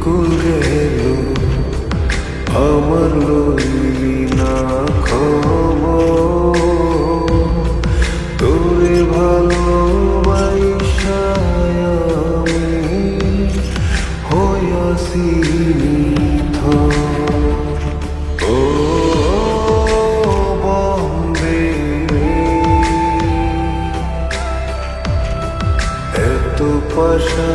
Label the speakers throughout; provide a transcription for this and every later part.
Speaker 1: করে আমার লইলি না খব তোরে ভালো আমি হয়াসি এত পাশা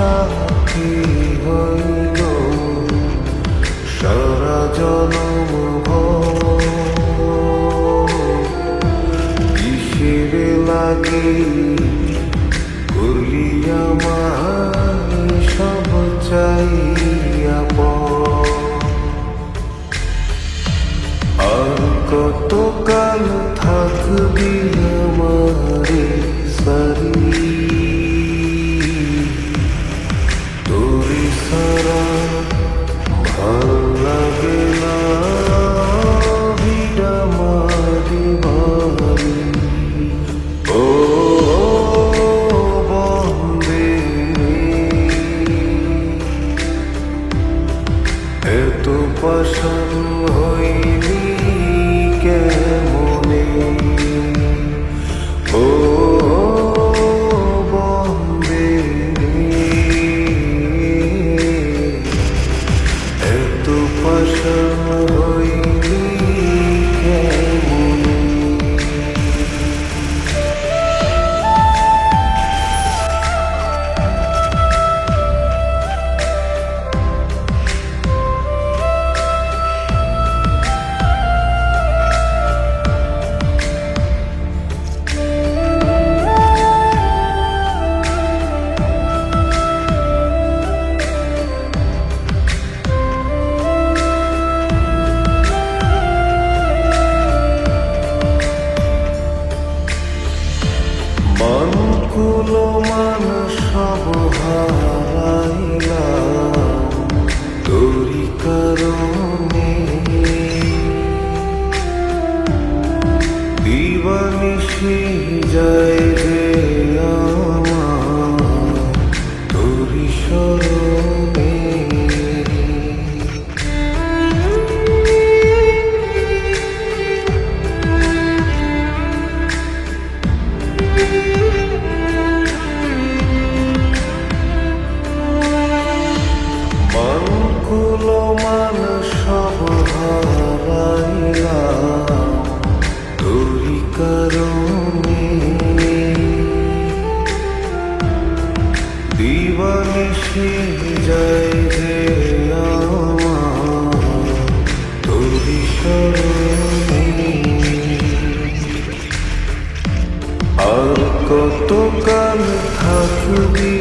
Speaker 1: সাক্ষী হইল। সারা জনম কিসের লাগে করলি আমার সব চাইয়া আর কত কাল থাকবি ভালোবাসা হই কতকাল থাকবি।